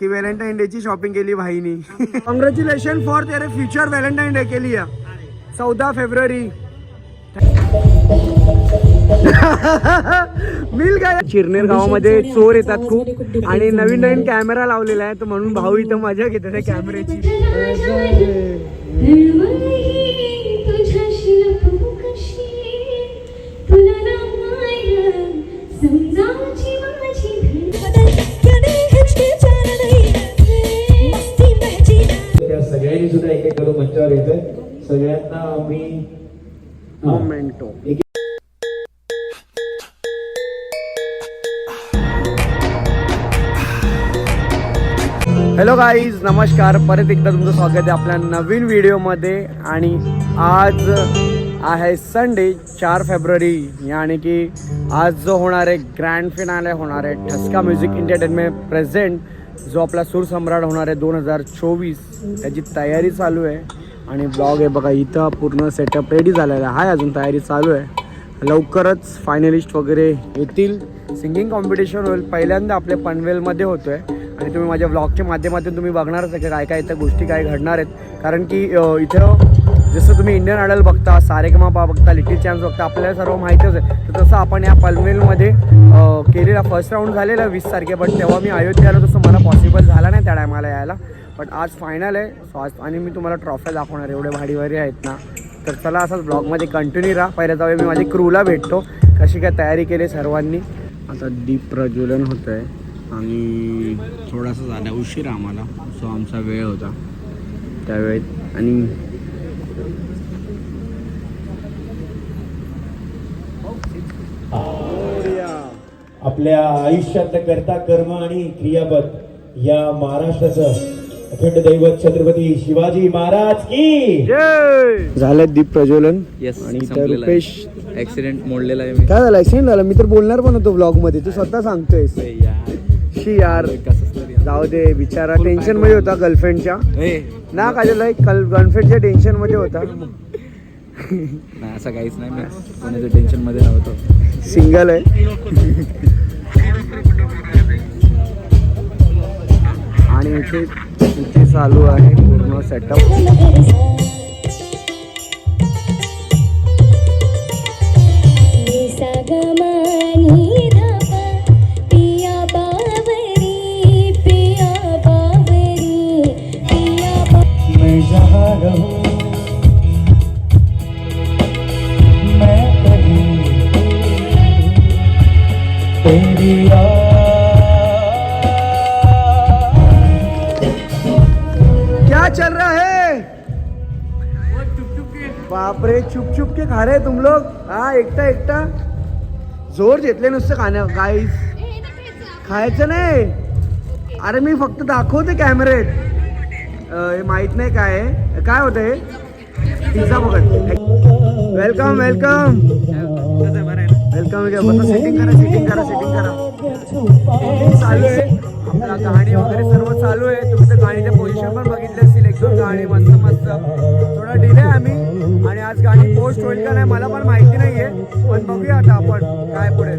की Valentine day ची shopping केली भाईनी. कॉंग्रॅच्युलेशन फॉर तेरे फ्युचर व्हॅलेंटाईन डे केली चौदा फेब्रुवारी. मिल काय? चिरनेर गावामध्ये चोर येतात खूप आणि नवीन नवीन कॅमेरा लावलेला आहे तर म्हणून भाऊ इथं मजा घेतात त्या कॅमेऱ्याची सुद्धा एक एक करून मंचावर येतोय. सगळ्यांना आम्ही. मोमेंटो हॅलो गाईज नमस्कार. परत एकदा तुमचं स्वागत आहे आपल्या नवीन व्हिडिओमध्ये. आणि आज आहे संडे चार फेब्रुवारी. यानी की आज जो होणार आहे ग्रँड फिनाले होणार आहे ठसका म्युझिक एंटरटेनमेंट प्रेझेंट जो आपला सूरसम्राट होणार आहे दोन हजार चोवीस. त्याची तयारी चालू आहे. आणि ब्लॉग आहे बघा इथं पूर्ण सेटअप रेडी झालेला आहे. अजून तयारी चालू आहे. लवकरच फायनलिस्ट वगैरे येतील. सिंगिंग कॉम्पिटिशन होईल. पहिल्यांदा आपल्या पनवेलमध्ये होतो आहे आणि तुम्ही माझ्या ब्लॉगच्या माध्यमातून तुम्ही बघणारच आहे काय काय इथं गोष्टी काय घडणार आहेत. कारण की इथं जसं तुम्ही इंडियन आयडल बघता सारेगमापा बघता लिटिल चॅम्स बघता आपल्याला सर्व माहितीच आहे. तर तसं आपण या पलमेलमध्ये केलेला फर्स्ट राऊंड झालेला वीस तारखे पण तेव्हा मी अयोध्याला तसं मला पॉसिबल झाला नाही त्या टायमाला यायला. पण आज फायनल आहे सो आज आणि मी तुम्हाला ट्रॉफ्या दाखवणार एवढे भारी भारी आहेत ना. तर चला असंच ब्लॉगमध्ये कंटिन्यू राहा. पहिल्या जाऊया मी माझी क्रूला भेटतो. कशी काय तयारी केली सर्वांनी. आता दीप प्रज्वलन होतं आहे आणि थोडासा झाला उशीर आम्हाला. सो आमचा वेळ होता. त्यावेळेत आणि आपल्या आयुष्यातलं करता कर्म आणि क्रियापद या महाराष्ट्राचं अखंड दैवत छत्रपती शिवाजी महाराज की झालं दीप प्रज्वलन येस आणि इथं रुपेश. ऍक्सिडेंट मोडलेला आहे मी. काय झालं? ऍक्सिडेंट झालं. मी तर बोलणार पण होतो ब्लॉगमध्ये तू स्वतः सांगतोय शी यार. जाऊ दे बिचारा टेन्शनमध्ये होता गर्लफ्रेंडच्या ना काय झालं? गर्लफ्रेंडच्या टेन्शनमध्ये होता. नाही असं काहीच नाही. मी कोणाच्या टेन्शनमध्ये नव्हतो. सिंगल आहे. आणि इथे इथे चालू आहे पूर्ण सेटअप एकटा एकटा जोर घेतले नुसतं खाण्या गाईस खायचं नाही. अरे मी फक्त दाखवते कॅमेरेत. हे माहीत नाही काय आहे. काय होतं हे? पिझ्झा बघत वेलकम वेलकम वेलकम सेटिंग करा सेटिंग करा सेटिंग करा चालू आहे आपला गाणी वगैरे सर्व चालू आहे. तुम्ही तर गाणीच्या पोझिशन पण बघितले असतील गाणी मस्त मस्त. थोडा डिले आम्ही आणि आज गाणी पोस्ट होईल का नाही मला पण माहिती नाही आहे पण बघूया आता आपण काय पुढे.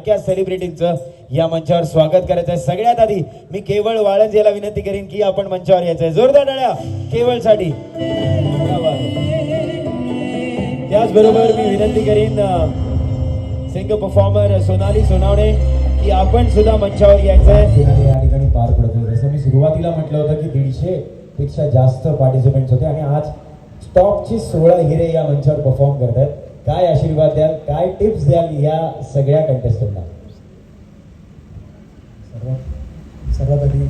लाडक्या सेलिब्रिटींचं या मंचावर स्वागत करायचं आहे सगळ्यात आधी मी केवळ वाळंज याला विनंती करेन की आपण मंचावर यायचं आहे जोरदार डाळ्या केवळसाठी त्याचबरोबर मी विनंती करीन सिंग परफॉर्मर सोनाली सोनावणे की आपण सुद्धा मंचावर यायचं आहे या ठिकाणी पार पडत जसं मी सुरुवातीला म्हटलं होतं की दीडशे पेक्षा जास्त पार्टिसिपेंट्स होते आणि आज टॉपची सोळा हिरे या मंचावर परफॉर्म करत आहेत काय आशीर्वाद द्याल काय टिप्स द्याल या सगळ्या कंटेस्टंटना सर्वात सर्वात आधी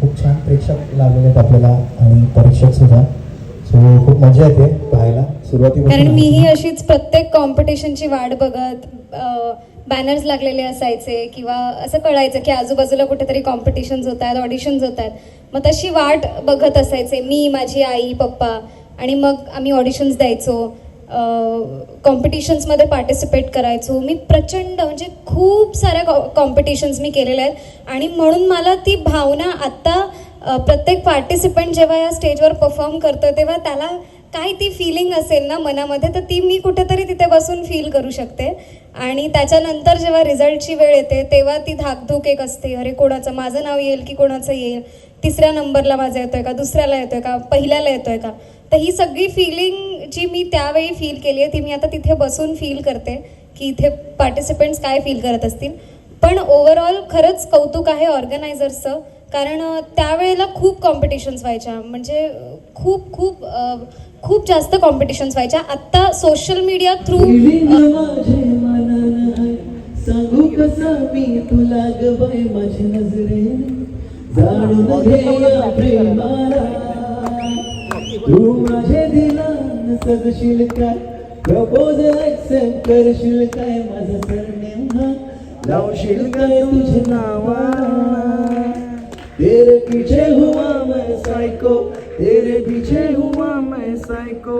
खूप छान प्रेक्षक लागलेले आहेत आपल्याला आणि परीक्षक सुद्धा. सो खूप मजा येते पाहायला. कारण मीही अशीच प्रत्येक कॉम्पिटिशनची वाट बघत बॅनर्स लागलेले असायचे किंवा असं कळायचं की आजूबाजूला कुठेतरी कॉम्पिटिशन्स होत आहेत ऑडिशन्स होत आहेत. मग तशी वाट बघत असायचे मी माझी आई पप्पा आणि मग आम्ही ऑडिशन्स द्यायचो. कॉम्पिटिशन्समध्ये पार्टिसिपेट करायचो. मी प्रचंड म्हणजे खूप साऱ्या कॉ कॉम्पिटिशन्स मी केलेल्या आहेत. आणि म्हणून मला ती भावना आत्ता प्रत्येक पार्टिसिपंट जेव्हा या स्टेजवर परफॉर्म करतो तेव्हा त्याला काय ती फिलिंग असेल ना मनामध्ये तर ती मी कुठेतरी तिथे बसून फील करू शकते. आणि त्याच्यानंतर जेव्हा रिझल्टची वेळ येते तेव्हा ती धाकधूक एक असते. अरे कोणाचं माझं नाव येईल की कोणाचं येईल? तिसऱ्या नंबरला माझा येतोय का? दुसऱ्याला येतोय का? पहिल्याला येतोय का? तर ही सगळी फिलिंग जी मी त्यावेळी फील केली आहे ती मी आता तिथे बसून फील करते की इथे पार्टिसिपेंट्स काय फील करत असतील. पण ओव्हरऑल खरंच कौतुक आहे ऑर्गनायझर्सचं कारण त्यावेळेला खूप कॉम्पिटिशन्स व्हायच्या. म्हणजे खूप खूप खूप जास्त कॉम्पिटिशन्स व्हायच्या. आत्ता सोशल मीडिया थ्रू सांगू कसा मी तुला जाणून घे प्रेमाला. तू माझे दिलान सजशील काय? प्रपोज ऍक्सेप्ट करशील काय? माझं सरनेम हा. लावशील काय तुझे नावा तेरे पीछे हुआ मैं सायको तेरे पीछे हुआ मैं सायको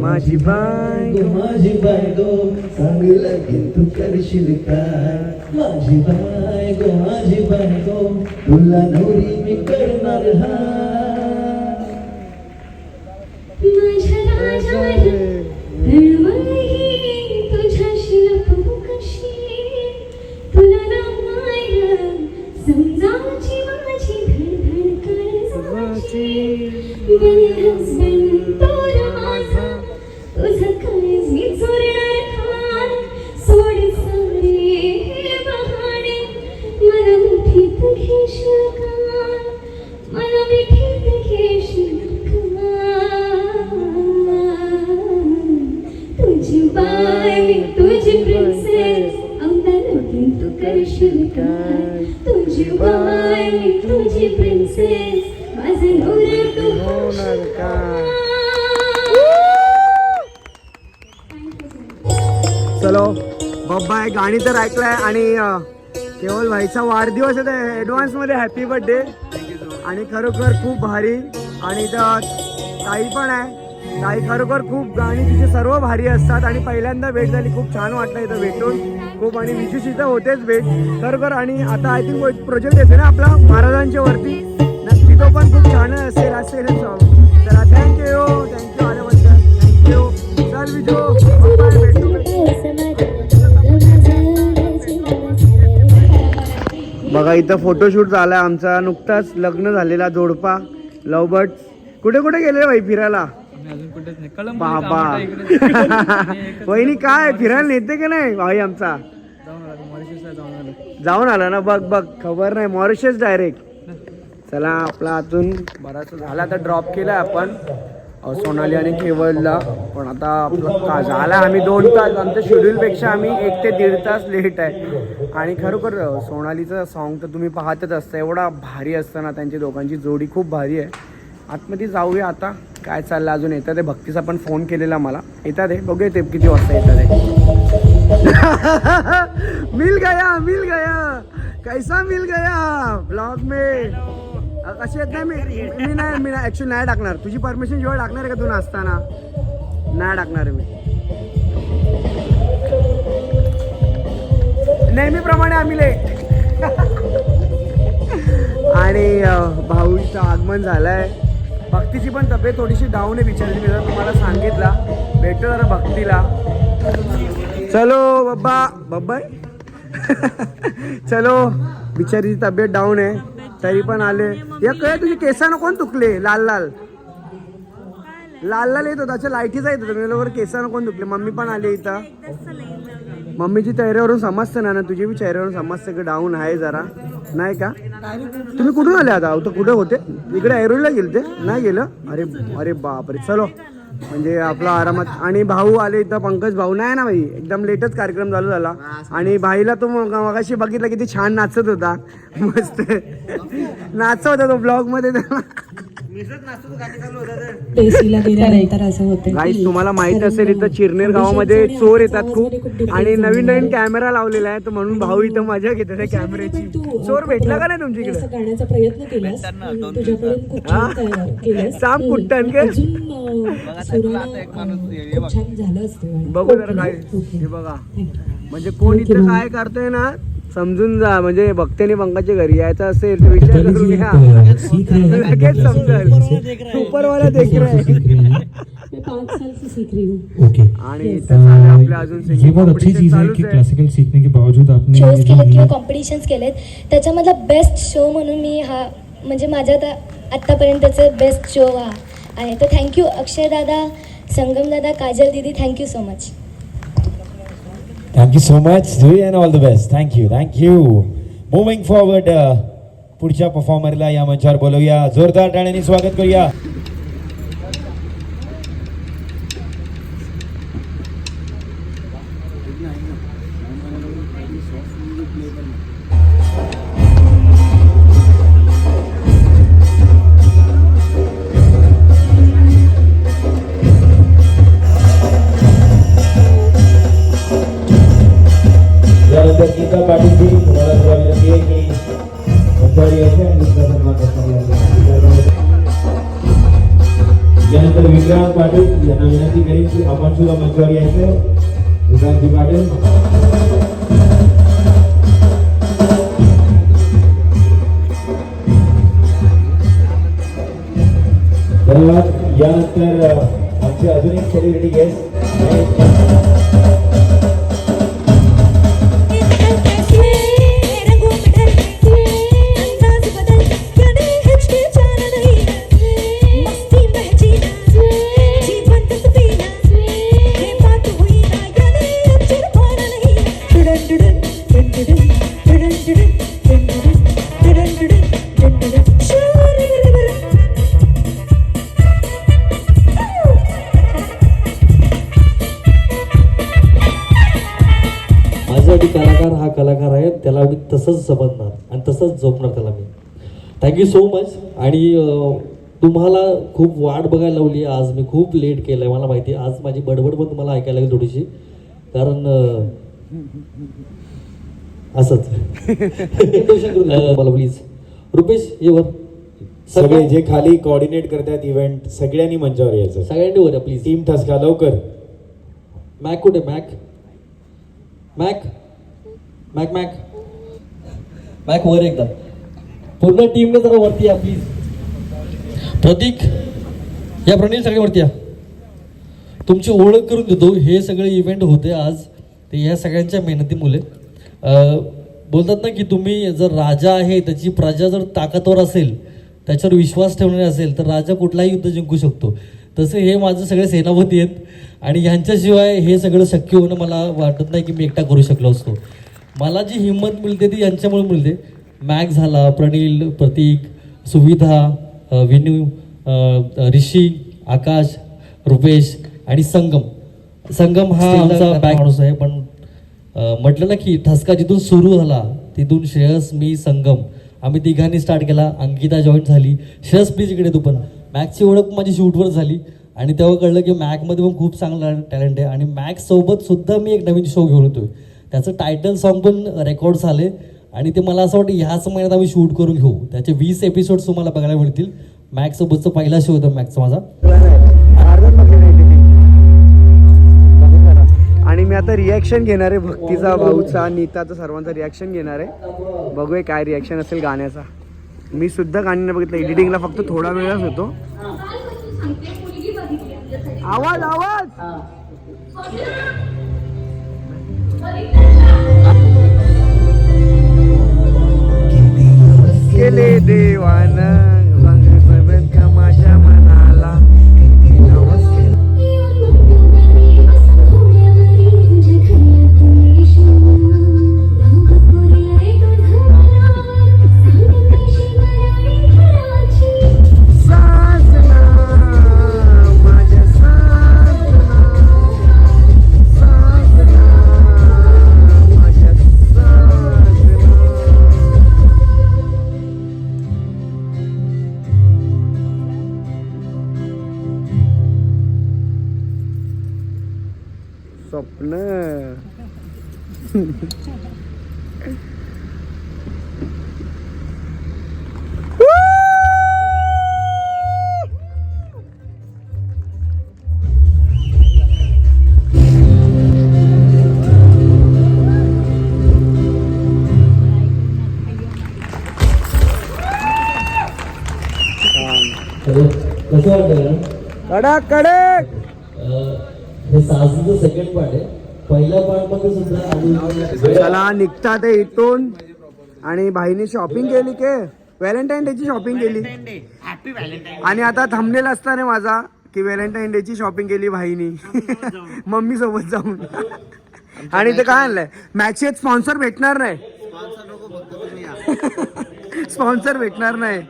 माझी बाय गो माझी बायगो सांग लगीन तू करशील काय? माझी बायगो माझी बायगो तुला नवरी मी करणार हा. माझ्या राजाला ऐकलाय आणि केवळ भाईचा वाढदिवस आहे तर ॲडव्हान्समध्ये हॅपी बर्थडे आणि खरोखर खूप भारी. आणि इथं ताई पण आहे. ताई खरोखर खूप गाणी तिचे सर्व भारी असतात. आणि पहिल्यांदा भेट झाली. खूप छान वाटलं इथं भेटून. खूप आणि विशेष इथं होतेच भेट. खरोखर आणि आता आय थिंक प्रोजेक्ट येते ना आपला महाराजांच्या वरती. नक्की तो पण खूप छान असेल असेल तर थँक्यू थँक्यू आल्याबद्दल. थँक्यू चल विजू. भेटू. बघा इथं फोटोशूट झालाय आमचा. नुकताच लग्न झालेला जोडपा लव बर्ड कुठे कुठे गेले बाई फिरायला? बाबा. वहिनी काय फिरायला नेते का नाही भाई आमचा? जाऊन आलो. ना बघ बघ. खबर नाही. मॉरिशस डायरेक्ट चला आपला अजून बराच झाला. आता ड्रॉप केलाय आपण. सोनाली आणि केवळला पण आता झाला आम्ही दोन तास. आमच्या शेड्यूलपेक्षा आम्ही एक ते दीड तास लेट आहे. आणि खरोखर सोनालीचं सॉन्ग तर तुम्ही पाहतच असता. एवढा भारी असतं ना त्यांची दोघांची जोडी. खूप भारी आहे. आतमध्ये जाऊया आता. काय चाललं अजून? येतात ते भक्तीचा पण फोन केलेला मला. येतात ते बघूया ते किती वाजता येतात ते मिल गया मिल गया. कैसा मिल गया? ब्लॉग में. अ, कसे येत नाही मी? मी नाही मी ऍक्च्युली नाही टाकणार. तुझी परमिशन जेव्हा टाकणार आहे का तू नाचताना? नाही टाकणार मी. नेहमीप्रमाणे आम्ही लेट आणि भाऊचं आगमन झालंय. भक्तीची पण तब्येत थोडीशी डाऊन आहे बिचारी मी जर तुम्हाला सांगितला. भेटतो जरा भक्तीला. चलो बब्बा. बब्बा चलो. बिचारीची तब्येत डाऊन आहे. तरी पण आले. या काय तुझे केसानं कोण तुकले लाल लाल. लाल लाल येत होता. अच्छा लाईटीचा येत होता. मी बरोबर केसानं कोण तुकले मम्मी पण आली इथं. मम्मीची चेहऱ्यावरून समजतं ना ना तुझी बी चेहऱ्यावरून समजतं की डाऊन आहे जरा. नाही का? तुम्ही कुठून आले आता? तर कुठे होते? इकडे ऐरोलीला गेले ते नाही गेलं? अरे अरे बापरे. चलो. म्हणजे आपला आरामात. आणि भाऊ आले इथं पंकज भाऊ. नाही ना भाई एकदम लेटच कार्यक्रम चालू झाला. आणि भाईला तो मगाशी बघितला किती छान नाचत होता. मस्त. नाचत होता तो ब्लॉगमध्ये. त्याला पेशीला गेल्यानंतर असं होतं गाईस तुम्हाला माहीत असेल इथं चिरनेर गावामध्ये चोर येतात खूप आणि नवीन. नवीन कॅमेरा लावलेला आहे तर म्हणून भाऊ इथं मजा घेत आहे कॅमेऱ्याची चोर भेटला का नाही तुमच्या इकडे गाण्याचा प्रयत्न केलास तुझ्याकडून खूप हा? छान तयार केलंस. साम. कुट्टन के? बघू जरा काय. हे बघा. म्हणजे कोण इथं. काय करतोय ना समजून जा म्हणजे भक्त्याने पंकाच्या घरी यायचं असेल तर विचार करून घ्या हैं लगेच समजेल उपरवाला देख रहा है. सीख रहे हैं. मैं पाँच साल से सीख रही हूँ। ओके आणि इथं चालू आहे आपल्या अजून अ, ये singing बहुत अच्छी competition चीज है चालूच कि आहे. क्लासिकल सीखने के बावजूद आपने शोज केलेत किंवा कॉम्पिटिशन्स केलेत त्याच्यामधला बेस्ट शो म्हणून मी हा म्हणजे माझ्या आता आत्तापर्यंतचे बेस्ट शो हा आहे. तर थँक्यू अक्षय दादा संगम दादा काजल दीदी thank you so much thank you so much Jui and all the best thank you thank you moving forward पुढच्या परफॉर्मरला या मंचावर बोलवूया जोरदार टाळ्यांनी स्वागत करूया. की आपण सुद्धा मंचावर यायचं विक्रांतजी पाटील. धन्यवाद. यानंतर आमचे अजून एक सेलिब्रिटी गेस्ट कलाकार हा कलाकार आहे त्याला मी तसंच समजणार आणि तसंच झोपणार त्याला मी. थँक्यू सो मच आणि तुम्हाला खूप वाट बघायला लावली आज मी खूप लेट केलं आहे मला माहिती आहे. आज माझी बडबड पण तुम्हाला ऐकायला लागेल थोडीशी. कारण असंच. मला प्लीज रुपेश ये वर. सगळे जे खाली कोऑर्डिनेट करतात इव्हेंट सगळ्यांनी मंचावर यायचं. सगळ्यांनी वर प्लीज टीम ठसका लवकर. मॅक कुठे? Mac Mac Mac Mac Mac वर एकदा. पूर्ण टीमने जरा वरती या प्लीज प्रतीक या प्रणील सगळे वरती या. तुमची ओळख करून देतो. हे सगळे इव्हेंट होते आज. ते या सगळ्यांच्या मेहनतीमुळे. बोलतात ना की तुम्ही जर राजा आहे त्याची प्रजा जर ताकदवर असेल त्याच्यावर विश्वास ठेवणारे असेल तर राजा कुठलाही युद्ध जिंकू शकतो. तसे हे माझे सगळे सेनापती आहेत. आणि ह्यांच्याशिवाय हे सगळं शक्य होणं मला वाटत नाही की मी एकटा करू शकलो असतो. मला जी हिंमत मिळते ती यांच्यामुळे मिळते. मॅक झाला प्रणील प्रतीक सुविधा विनू ऋषी आकाश रुपेश आणि संगम. संगम हा आमचा बॅक माणूस आहे पण म्हटलं ना की ठसका जिथून सुरू झाला तिथून श्रेयस मी संगम आम्ही तिघांनी स्टार्ट केला अंकिता जॉईन झाली श्रेयस प्लीज इकडे तू पण. मॅक्सची ओळख माझी शूटवर झाली आणि तेव्हा कळलं की मॅकमध्ये पण खूप चांगला टॅलेंट आहे आणि मॅक्स सोबत सुद्धा मी एक नवीन शो घेऊन होतोय त्याचं टायटल सॉन्ग पण रेकॉर्ड झाले. आणि ते मला असं वाटतं ह्याच महिन्यात आम्ही शूट करून घेऊ. त्याचे वीस एपिसोड्स तुम्हाला बघायला मिळतील. मॅक्स सोबतचा पहिला शो होता मॅक्सचा माझा. आणि मी आता रिॲक्शन घेणार आहे भक्तीचा भाऊचा नीताचा सर्वांचा रिॲक्शन घेणार आहे. बघूया काय रिॲक्शन असेल गाण्याचा. मी सुद्धा गाणी नाही बघितलं एडिटिंगला फक्त थोडा वेळच होतो. आवाज आवाज! केले देवान. कडक कडक! हे सासूचं सेकंड पार्ट आहे. पहिल्या पार्टमध्ये सुद्धा आम्ही चला निघता ते इथून. आणि भाईने शॉपिंग केली के? व्हॅलेंटाईन डे ची शॉपिंग केली. आणि आता थांबलेला असताना माझा की व्हॅलेंटाईन डे ची शॉपिंग केली भाईनी. मम्मी सोबत जाऊन. आणि ते काय आणलंय? मॅचेत स्पॉन्सर भेटणार नाही. स्पॉन्सर भेटणार नाही.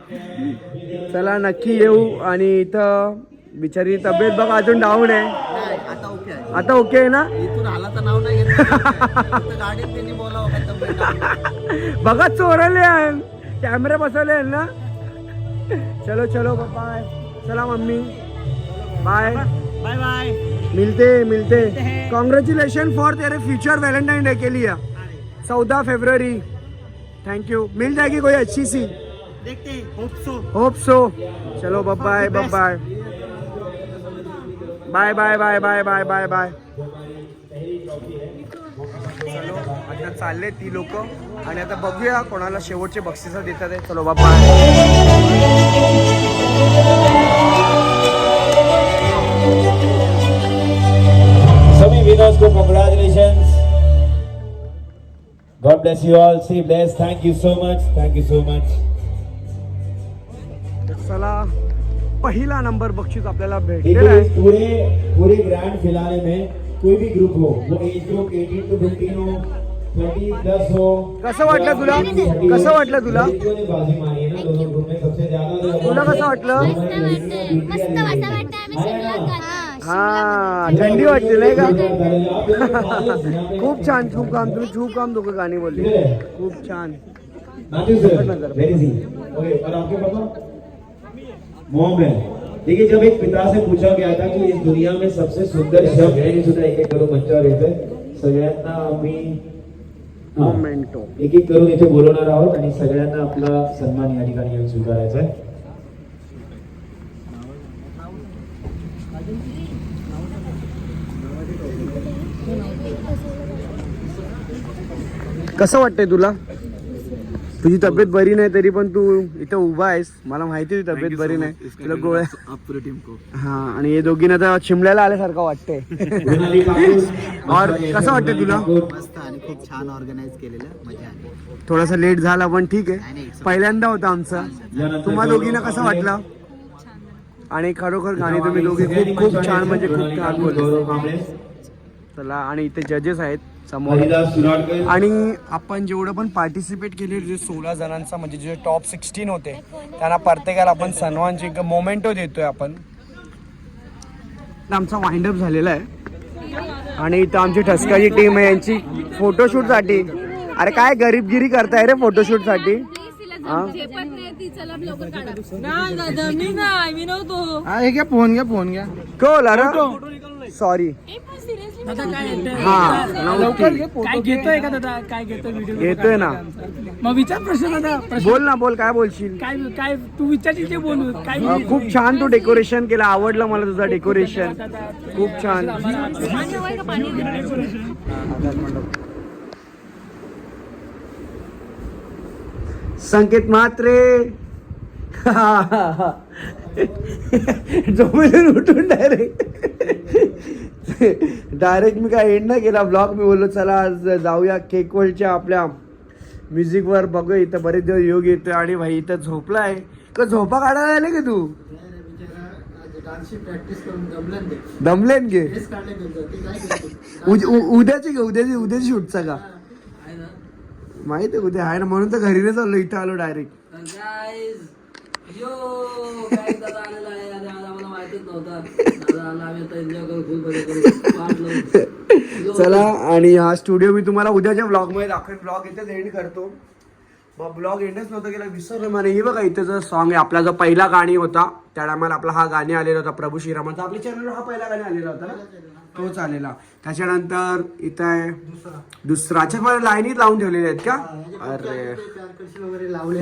चला नक्की येऊ. आणि इथं बिचारी तब्येत बघा अजून डाऊन आहे. आता ओके आहे. ना? इथून हालाचं नाव नाही घेत गाडीत त्यांनी बोलावं बघा चोरले कॅमेरा बसवले आहे ना? चलो चलो बाय चला मम्मी. बाय बाय बाय मिलते मिलते. कॉन्ग्रेचुलेशन फॉर तेरे फ्यूचर वैलेंटाइन डे के लिए. चौदह फरवरी थैंक यू मिल जाएगी कोई अच्छी सी? देखते होप सो होप सो चलो bye bye bye bye bye bye bye bye bye चलो आता चालले ती लोक आणि आता बघूया कोणाला शेवटचे बक्षिस देतात चलो बाबा God bless you all. See, bless. Thank you so much. Thank you so much. Salah. पहिला नंबर बक्षीस आपल्याला भेटलेला आहे. पूरे पूरे ग्रैंड फिनाले में कोई भी ग्रुप हो वो एज ग्रुप 18 टू 15 हो 30 प्लस हो कसं वाटलं तुला? कसं वाटलं तुला? बाजी मारी है ना दोनों ग्रुप में सबसे ज्यादा तुला कसं वाटलं? मस्त हा थंडी वाटते नाही का? खूप खूप छान खूप काम तुम्ही खूप काम दोघं गाणी बोलली. खूप छान नाथू सर वेरी सी ओके और आपके पापा मॉम है। देखिए जब एक पिता से पूछा गया था कि इस दुनिया में सबसे सुंदर शब्द है सुद्धा एक एक करून मंचावर येते सगळ्यांना आम्ही मोमेंटो। एक एक करून इथे बोलवणार आहोत आणि सगळ्यांना आपला सन्मान या ठिकाणी येऊन स्वीकारायचा आहे. कसं वाटतंय तुला? तुझी तब्येत बरी नाही तरी पण तू इथं उभा आहेस. मला माहिती आहे तुझी तब्येत बरी नाही. तुला गोळ्या हा आणि हे दोघींना तर चिमल्याला आल्यासारखं वाटतंय. और कसं वाटतंय तुला? मस्त आणि खूप छान ऑर्गनाईज केलेलं. मजा आली. थोडासा लेट झाला पण ठीक आहे. पहिल्यांदा होता आमचा. यानंतर तुम्हा दोघींना कसं वाटलं? आणि खरोखर गाणी तुम्ही दोघी खूप खूप छान म्हणजे खूप छान कांबळे. चला आणि इथे जजेस आहेत. समोर. आणि आपण जेवढं पण पार्टिसिपेट केले जे सोळा जणांचा म्हणजे जे टॉप सिक्स्टीन होते त्यांना प्रत्येकाला आपण सन्मानची मोमेंटो देतोय आपण. आमचा वाइंडअप झालेला आहे. आणि इथं आमची ठसकाची टीम आहे यांची फोटोशूटसाठी अरे काय गरीबगिरी करताय रे फोटोशूटसाठी हा? हे फोन घ्या फोन घ्या कोल अरे. सॉरी हा. नव्हती. काय घेतोय का दादा? काय घेतोय व्हिडिओ घेतोय ना. मग विचार प्रश्न दादा प्रश्न बोल ना बोल काय बोलशील? काय काय तू विचारशील ते बोलू. काय अं, खूप छान तू डेकोरेशन केलं. आवडलं मला तुझं डेकोरेशन खूप छान. संकेत मात्रे. झोपेतून उठून डायरेक्ट डायरेक्ट मी काय एंड नाही केला. ब्लॉग मी बोललो चला आज जाऊया केकवलच्या आपल्या म्युझिकवर बघूया इथं बरेच दिवस योग येतो आणि भाई इथं झोपला आहे का झोपा काढायला आले का तू? दमलेन घे उद- उ- उद्याची घे उद्याची उद्याची शूटचा का माहीत आहे उद्या आहे ना म्हणून तर घरी नाही चाललो इथं आलो डायरेक्ट चला आणि हा स्टुडिओ मी तुम्हाला उद्याच्या ब्लॉगमध्ये दाखवेन. ब्लॉग इथेच एंड करतो. ब्लॉग एंडच नव्हता गेला विसरलो मला हे बघा इथं जो सॉन्ग आहे आपला जो पहिला गाणी होता त्या टायमाला आपला हा गाणी आलेला होता प्रभू श्रीरामाचा. आपल्या चॅनलवर हा पहिला गाणी आलेला होता ना? तोच आलेला. त्याच्यानंतर इथं आहे दुसरा. अच्छा मला लाईनीत लावून ठेवलेले आहेत का? अरे.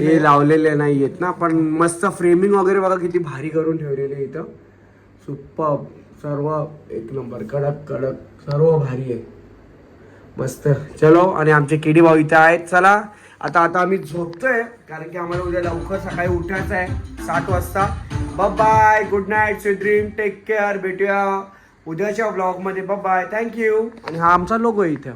हे लावलेले नाही आहेत. ना पण मस्त फ्रेमिंग वगैरे बघा किती भारी करून ठेवलेले आहे इथं. सुपर सर्व एक नंबर कडक कडक सर्व भारी आहे. मस्त. चलो आणि आमचे केडी भाऊ इथे आहेत. चला आता आता आम्ही झोपतोय कारण की आम्हाला उद्या लवकर सकाळी उठायचं आहे सात वाजता. Bye good night sweet dream take care भेटूया उद्याच्या ब्लॉगमध्ये बाय थँक्यू आणि हा आमचा लोगो आहे इथं.